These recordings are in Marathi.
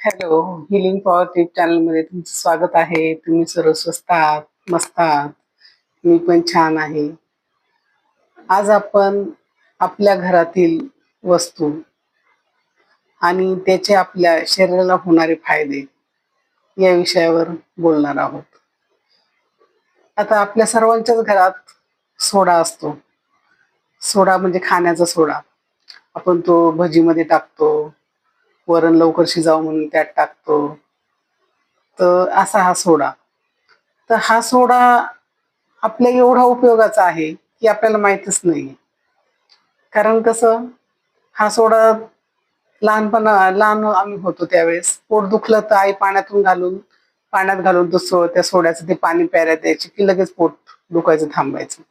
हॅलो हिलिंग पॉवर टिप चॅनलमध्ये तुमचं स्वागत आहे. तुम्ही सर्व स्वस्त आहात मस्त आहात. मी पण छान आहे. आज आपण आपल्या घरातील वस्तू आणि त्याचे आपल्या शरीराला होणारे फायदे या विषयावर बोलणार आहोत. आता आपल्या सर्वांच्याच घरात सोडा असतो. सोडा म्हणजे खाण्याचा सोडा. आपण तो भजीमध्ये टाकतो वरण लवकर शिजावं म्हणून त्यात टाकतो. तर असा हा सोडा. तर हा सोडा आपल्या एवढा उपयोगाचा आहे की आपल्याला माहीतच नाही. कारण कसं हा सोडा लहानपणा लहान आम्ही होतो त्यावेळेस. पोट दुखलं तर आई पाण्यातून घालून पाण्यात घालून तो सो त्या सोड्याचं ते पाणी प्यायला द्यायचे की लगेच पोट दुखायचं थांबायचं.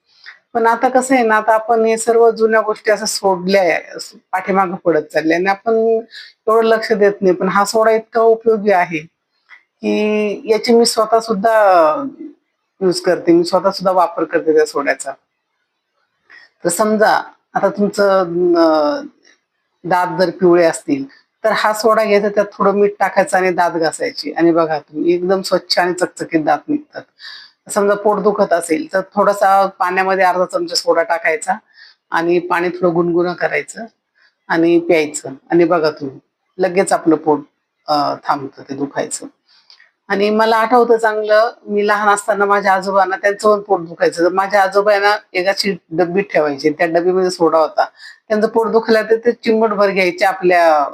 पण आता कसं आहे ना आता आपण हे सर्व जुन्या गोष्टी असं सोडल्या पाठीमागं पडत चालल्या आणि आपण एवढं लक्ष देत नाही पण हा सोडा इतका उपयोगी आहे की याची मी स्वतः सुद्धा यूज करते. मी स्वतः सुद्धा वापर करते त्या सोड्याचा तर समजा आता तुमचं दात जर पिवळे असतील तर हा सोडा घ्यायचा त्यात थोडं मीठ टाकायचं आणि दात घासायची. आणि बघा तुम्ही एकदम स्वच्छ आणि चकचकीत दात निघतात. समजा पोट दुखत असेल तर थोडासा पाण्यामध्ये अर्धा चमचा सोडा टाकायचा आणि पाणी थोडं गुणगुण करायचं आणि प्यायचं. आणि बघा तुम्ही लगेच आपलं पोट थांबतं ते दुखायचं. आणि मला आठवतं चांगलं मी लहान असताना माझ्या आजोबांना त्यांचं पण पोट दुखायचं. तर माझ्या आजोबांना एकाची डब्बी ठेवायची त्या डब्बीमध्ये सोडा होता. त्यांचं पोट दुखलं तर ते चिमटभर घ्यायचे आपल्या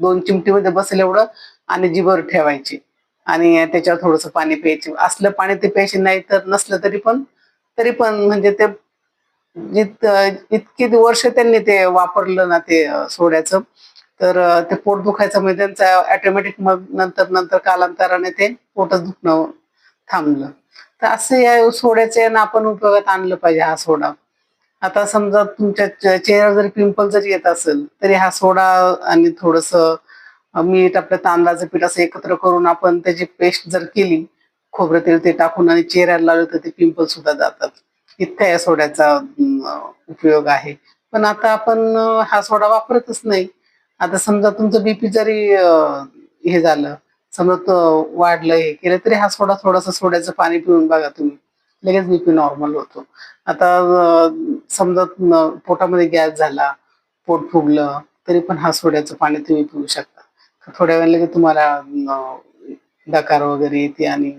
दोन चिमटीमध्ये बसेल एवढं आणि जिभर ठेवायचे. आणि त्याच्यावर थोडस पाणी प्यायचे. असलं पाणी ते प्यायचे नाही तर नसलं तरी पण तरी पण म्हणजे ते जित इतकी वर्ष त्यांनी ते वापरलं ना ते सोड्याचं तर ते पोट दुखायचं म्हणजे त्यांचा ऑटोमॅटिक मग नंतर नंतर कालांतराने ते पोटच दुखणं थांबलं. तर असं या सोड्याचे ना आपण उपयोगात आणलं पाहिजे हा सोडा. आता समजा तुमच्या चेहऱ्यावर जरी पिंपल जरी येत असेल तरी हा सोडा आणि थोडस मीठ आपलं तांदळाचं पीठ असं एकत्र करून आपण त्याची पेस्ट जर केली खोबरं तेल ते टाकून आणि चेहऱ्याला लावलं तर ते पिंपल सुद्धा जातात. इतका या सोड्याचा उपयोग आहे. पण आता आपण हा सोडा वापरतच नाही. आता समजा तुमचं बीपी जरी हे झालं समजा तो वाढलं हे केलं तरी हा सोडा थोडासा सोड्याचं पाणी पिऊन बघा तुम्ही. लगेच बीपी नॉर्मल होतो. आता समजा पोटामध्ये गॅस झाला पोट फुगलं तरी पण हा सोड्याचं पाणी तुम्ही पिऊ शकता. थोड्या वेळाने लगेच तुम्हाला डकार वगैरे येते आणि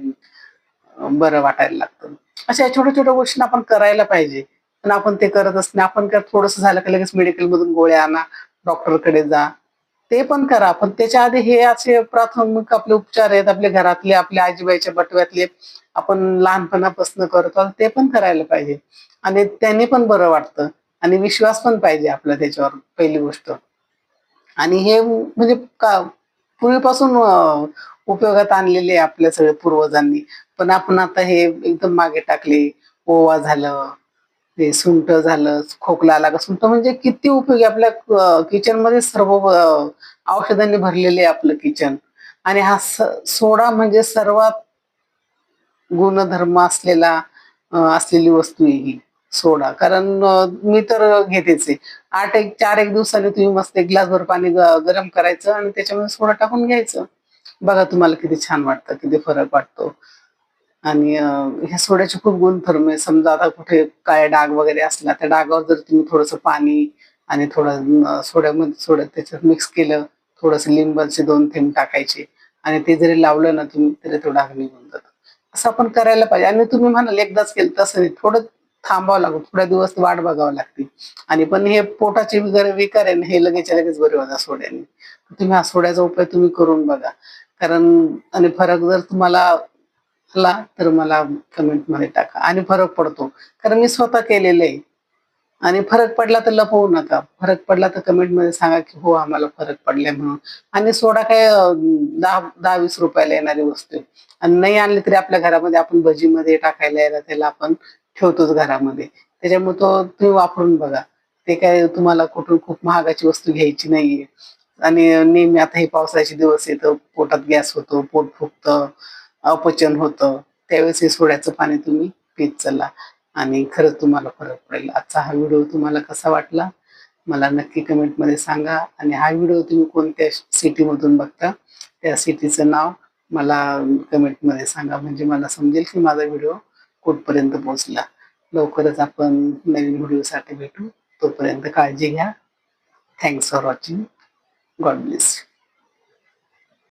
बरं वाटायला लागतं. अशा छोट्या छोट्या गोष्टी आपण करायला पाहिजे. पण आपण ते करतच नाही आपण काय थोडस झालं की लगेच मेडिकल मधून गोळ्या आणा डॉक्टरकडे जा. ते पण करा पण त्याच्या आधी हे असे प्राथमिक आपले उपचार आहेत आपल्या घरातले आपल्या आजीबाईच्या बटव्यातले. आपण लहानपणापासून करतो ते पण करायला पाहिजे. आणि त्याने पण बरं वाटतं. आणि विश्वास पण पाहिजे आपला त्याच्यावर पहिली गोष्ट. आणि हे म्हणजे का पूर्वीपासून उपयोगात आणलेले आहे आपल्या सगळ्या पूर्वजांनी. पण आपण आता हे एकदम मागे टाकले. ओवा झालं ते सुंट झालं खोकला आला का सुंठ म्हणजे किती उपयोगी आपल्या किचनमध्ये सर्व औषधांनी भरलेले आहे आपलं किचन आणि हा स- सोडा म्हणजे सर्वात गुणधर्म असलेला असलेली वस्तू आहे ही. सोडा. कारण मी तर घेतेच आहे. आठ एक चार एक दिवसांनी तुम्ही मस्त एक ग्लासभर पाणी गरम करायचं आणि त्याच्यामध्ये सोडा टाकून घ्यायचं. बघा तुम्हाला किती छान वाटतं किती फरक वाटतो. आणि ह्या सोड्याचे खूप गुणधर्म आहे समजा आता कुठे काय डाग वगैरे असला त्या डागावर जर तुम्ही थोडंसं पाणी आणि थोडं सोड्यामध्ये सोडत त्याच्यात मिक्स केलं थोडंसं लिंबाचे दोन थेंब टाकायचे आणि ते जरी लावलं ना तुम्ही तरी तो डाग निघून जातो. असं आपण करायला पाहिजे. आणि तुम्ही म्हणाल एकदाच केलं तसं नाही. थोडं थांबावं लागतं थोड्या दिवस वाट बघावं लागते. आणि पण हे पोटाचे वगैरे विकार आहे ना हे लगेच लगेच बरे होतात सोड्याने तुम्ही हा सोड्याचा उपाय तुम्ही करून बघा. कारण आणि फरक जर तुम्हाला आला तर मला कमेंटमध्ये टाका. आणि फरक पडतो. कारण मी स्वतः केलेलं आहे. आणि फरक पडला तर लपवू नका. फरक पडला तर कमेंटमध्ये सांगा की हो आम्हाला फरक पडलाय म्हणून. आणि सोडा काय दहा दहा वीस रुपयाला येणारी वस्तू आणि नाही आणली तरी आपल्या घरामध्ये आपण भजीमध्ये टाकायला यायला त्याला आपण ठेवतोच घरामध्ये. त्याच्यामुळे तो तुम्ही वापरून बघा. ते काय तुम्हाला कुठून खूप महागाची वस्तू घ्यायची नाहीये. आणि नेहमी आता हे पावसाचे दिवस येतं पोटात गॅस होतो पोट फुगतं अपचन होतं. त्यावेळेस हे सोड्याचं पाणी तुम्ही पीत चला. आणि खरंच तुम्हाला फरक पडेल. आजचा हा व्हिडिओ तुम्हाला कसा वाटला? मला नक्की कमेंटमध्ये सांगा. आणि हा व्हिडिओ तुम्ही कोणत्या सिटीमधून बघता? त्या सिटीचं नाव मला कमेंटमध्ये सांगा. म्हणजे मला समजेल की माझा व्हिडिओ कुठपर्यंत पोहोचला लवकरच आपण नवीन व्हिडिओसाठी भेटू. तोपर्यंत काळजी घ्या. Thanks for watching God bless